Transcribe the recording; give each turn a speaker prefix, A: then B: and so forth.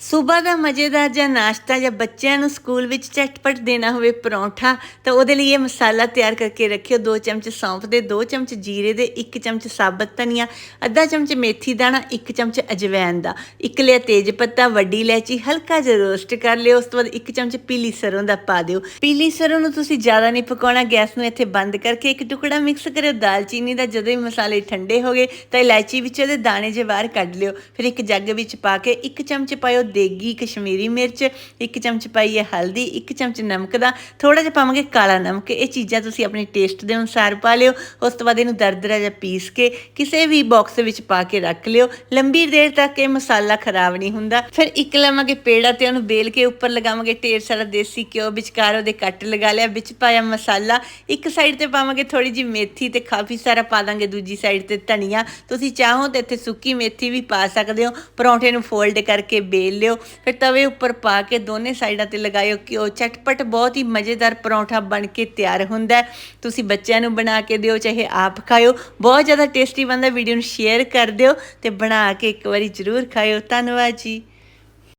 A: ਸਵੇਰ ਦਾ ਮਜ਼ੇਦਾਰ ਜਾਂ ਨਾਸ਼ਤਾ ਜਾਂ ਬੱਚਿਆਂ ਨੂੰ ਸਕੂਲ ਵਿੱਚ ਚਟਪਟ ਦੇਣਾ ਹੋਵੇ ਪਰੌਂਠਾ, ਤਾਂ ਉਹਦੇ ਲਈ ਇਹ ਮਸਾਲਾ ਤਿਆਰ ਕਰਕੇ ਰੱਖਿਓ। 2 ਚਮਚ ਸੌਂਫ ਦੇ 2 ਚਮਚ ਜੀਰੇ ਦੇ 1 ਚਮਚ ਸਾਬਤ ਧਨੀਆ, ਅੱਧਾ ਚਮਚ ਮੇਥੀ ਦਾਣਾ 1 ਚਮਚ ਅਜਵਾਇਣ ਦਾ। ਇੱਕ ਲਿਆ ਤੇਜ ਪੱਤਾ, ਵੱਡੀ ਇਲਾਇਚੀ, ਹਲਕਾ ਜਿਹਾ ਰੋਸਟ ਕਰ ਲਿਓ। ਉਸ ਤੋਂ ਬਾਅਦ 1 ਚਮਚ ਪੀਲੀ ਸਰੋਂ ਦਾ ਪਾ ਦਿਓ। ਪੀਲੀ ਸਰੋਂ ਨੂੰ ਤੁਸੀਂ ਜ਼ਿਆਦਾ ਨਹੀਂ ਪਕਾਉਣਾ। ਗੈਸ ਨੂੰ ਇੱਥੇ ਬੰਦ ਕਰਕੇ ਇੱਕ ਟੁਕੜਾ ਮਿਕਸ ਕਰਿਓ। ਦਾਲਚੀਨੀ ਦਾ ਜਦੋਂ ਹੀ ਮਸਾਲੇ ਠੰਡੇ ਹੋ ਗਏ, ਤਾਂ ਇਲਾਇਚੀ ਵਿੱਚ ਉਹਦੇ ਦਾਣੇ ਜਿਹੇ ਬਾਹਰ ਕੱਢ ਲਿਓ। ਫਿਰ ਇੱਕ ਜੱਗ ਵਿੱਚ ਪਾ ਕੇ ਇੱਕ ਚਮਚ ਪਾਇਓ ਦੇਗੀ ਕਸ਼ਮੀਰੀ ਮਿਰਚ, ਇੱਕ ਚਮਚ ਪਾਈ ਹੈ ਹਲਦੀ, ਇੱਕ ਚਮਚ ਨਮਕ ਦਾ ਥੋੜਾ ਜਿਹਾ ਪਾਵਾਂਗੇ ਕਾਲਾ ਨਮਕ। ਇਹ ਚੀਜ਼ਾਂ ਤੁਸੀਂ ਆਪਣੇ ਟੇਸਟ ਦੇ ਅਨੁਸਾਰ ਪਾ ਲਿਓ। ਉਸ ਤੋਂ ਬਾਅਦ ਇਹਨੂੰ ਦਰਦਰਾ ਜਿਹਾ ਪੀਸ ਕੇ ਕਿਸੇ ਵੀ ਬਾਕਸ ਵਿੱਚ ਪਾ ਕੇ ਰੱਖ ਲਿਓ। ਲੰਬੀ ਦੇਰ ਤੱਕ ਇਹ ਮਸਾਲਾ ਖਰਾਬ ਨਹੀਂ ਹੁੰਦਾ। ਫਿਰ ਇੱਕ ਲਵਾਂਗੇ ਪੇੜਾ ਤੇ ਉਹਨੂੰ ਬੇਲ ਕੇ ਉੱਪਰ ਲਗਾਵਾਂਗੇ। ਢੇਰ ਸਾਰਾ ਦੇਸੀ ਘਿਓ ਵਿਚਕਾਰ ਉਹਦੇ ਕੱਟ ਲਗਾ ਲਿਆ। ਵਿੱਚ ਪਾਇਆ ਮਸਾਲਾ। ਇੱਕ ਸਾਈਡ ਤੇ ਪਾਵਾਂਗੇ ਥੋੜੀ ਜਿਹੀ ਮੇਥੀ ਤੇ ਕਾਫੀ ਸਾਰਾ ਪਾ ਦਾਂਗੇ। ਦੂਜੀ ਸਾਈਡ ਤੇ ਧਨੀਆ। ਤੁਸੀਂ ਚਾਹੋ ਤੇ ਇੱਥੇ ਸੁੱਕੀ ਮੇਥੀ ਵੀ ਪਾ ਸਕਦੇ ਹੋ। ਪਰੌਂਠੇ ਨੂੰ ਫੋਲਡ ਕਰਕੇ ਬੇਲ ਲਿਓ। ਫਿਰ ਤਵੇ ਉੱਪਰ ਪਾ ਕੇ ਦੋਨੇ ਸਾਈਡਾਂ ਤੇ ਲਗਾਇਓ ਘਿਓ ਚਟਪਟ ਬਹੁਤ ਹੀ ਮਜ਼ੇਦਾਰ ਪਰੌਂਠਾ ਬਣ ਕੇ ਤਿਆਰ ਹੁੰਦਾ ਤੁਸੀਂ ਬੱਚਿਆਂ ਨੂੰ ਬਣਾ ਕੇ ਦਿਓ, ਚਾਹੇ ਆਪ ਖਾਓ ਬਹੁਤ ਜ਼ਿਆਦਾ ਟੇਸਟੀ ਬਣਦਾ, ਵੀਡੀਓ ਨੂੰ ਸ਼ੇਅਰ ਕਰ ਦਿਓ ਤੇ ਬਣਾ ਕੇ ਇੱਕ ਵਾਰੀ ਜ਼ਰੂਰ ਖਾਓ ਧੰਨਵਾਦ ਜੀ।